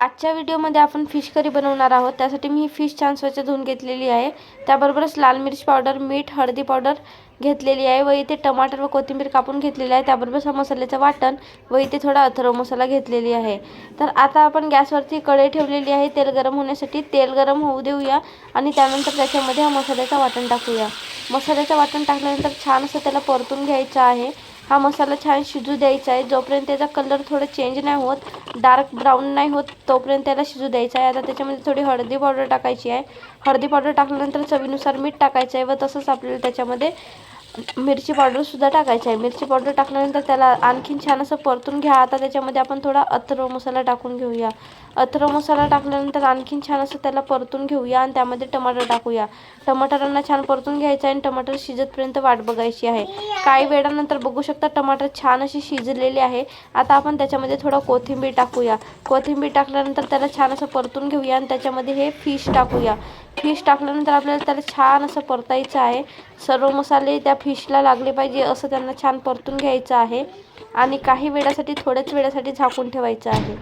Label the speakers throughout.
Speaker 1: आजच्या व्हिडिओमध्ये आपण फिश करी बनवणार आहोत. त्यासाठी मी ही फिश छान स्वच्छ धुवून घेतलेली आहे. त्याबरोबरच लाल मिरची पावडर मीठ हळदी पावडर घेतलेली आहे व इथे टमाटर व कोथिंबीर कापून घेतलेली आहे. त्याबरोबर हा मसाल्याचं वाटण व इथे थोडा अथर्व मसाला घेतलेली आहे. तर आता आपण गॅसवरती कढई ठेवलेली आहे. तेल गरम होण्यासाठी तेल गरम होऊ देऊया आणि त्यानंतर त्याच्यामध्ये हा मसाल्याचं वाटण टाकूया. मसाल्याचं वाटण टाकल्यानंतर छान असं त्याला परतून घ्यायचं आहे. हा मसाला छान शिजू द्यायचा आहे. जोपर्यंत त्याचा कलर थोडं चेंज नाही होत डार्क ब्राऊन नाही होत तोपर्यंत त्याला शिजू द्यायचा आहे. आता त्याच्यामध्ये थोडी हळदी पावडर टाकायची आहे. हळदी पावडर टाकल्यानंतर चवीनुसार मीठ टाकायचं आहे व तसंच आपल्याला त्याच्यामध्ये मिरची पावडरसुद्धा टाकायची आहे. मिरची पावडर टाकल्यानंतर त्याला आणखीन छान असं परतून घ्या. आता त्याच्यामध्ये आपण थोडा अथर्व मसाला टाकून घेऊया. अथर्व मसाला टाकल्यानंतर आणखीन छान असं त्याला परतून घेऊया आणि त्यामध्ये टमाटर टाकूया. टमाटरांना छान परतून घ्यायचं आहे आणि टमाटर शिजतपर्यंत वाट बघायची आहे. काही वेळानंतर बघू शकता टमाटर छान अशी शिजलेली आहे. आता आपण त्याच्यामध्ये थोडं कोथिंबीर टाकूया. कोथिंबीर टाकल्यानंतर त्याला छान असं परतून घेऊया आणि त्याच्यामध्ये हे फिश टाकूया. फिश टाकल्यानंतर आपल्याला त्याला छान असं परतायचं आहे. सर्व मसाले त्या फिशला लागले पाहिजे असं त्यांना छान परतून घ्यायचं आहे. आणि काही वेळासाठी थोड्याच वेळासाठी झाकून ठेवायचं आहे.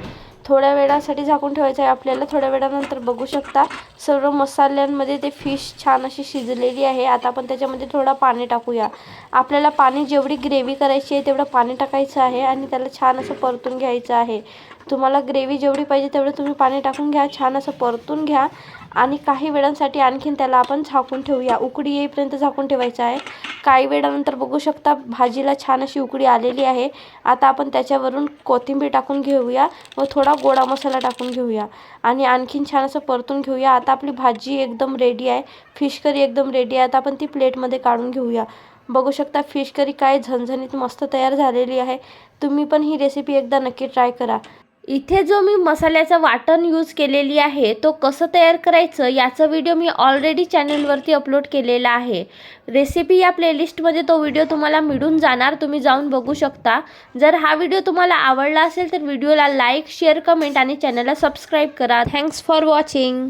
Speaker 1: थोड्या वेळासाठी झाकून ठेवायचं आहे. आपल्याला थोड्या वेळानंतर बघू शकता सर्व मसाल्यांमध्ये ते फिश छान अशी शिजलेली आहे. आता आपण त्याच्यामध्ये थोडा पाणी टाकूया. आपल्याला पाणी जेवढी ग्रेव्ही करायची आहे तेवढं पाणी टाकायचं आहे आणि त्याला छान असं परतून घ्यायचं आहे. तुम्हाला ग्रेव्ही जेवढी पाहिजे तेवढं तुम्ही पाणी टाकून घ्या छान असं परतून घ्या. आणि काही वेळांसाठी आणखीन त्याला आपण झाकून ठेवूया. उकडी येईपर्यंत झाकून ठेवायचं आहे. काही वेळानंतर बघू शकता भाजीला छान अशी उकडी आलेली आहे. आता आपण त्याच्यावरून कोथिंबीर टाकून घेऊया व थोडा गोडा मसाला टाकून घेऊया. आणि आणखीन छान असं परतून घेऊया. आता आपली भाजी एकदम रेडी आहे. फिश करी एकदम रेडी आहे. आता आपण ती प्लेटमध्ये काढून घेऊया. बघू शकता फिश करी काय झणझणीत मस्त तयार झालेली आहे. तुम्ही पण ही रेसिपी एकदा नक्की ट्राय करा. इथे जो मी मसाल्याचं वाटण यूज केलेली आहे तो कसं तयार करायचं याचा व्हिडिओ मी ऑलरेडी चॅनलवरती अपलोड केलेला आहे. रेसिपी या प्लेलिस्टमध्ये तो व्हिडिओ तुम्हाला मिळून जाणार तुम्ही जाऊन बघू शकता. जर हा व्हिडिओ तुम्हाला आवडला असेल तर व्हिडिओला लाईक शेअर कमेंट आणि चॅनलला सबस्क्राईब करा. Thanks for watching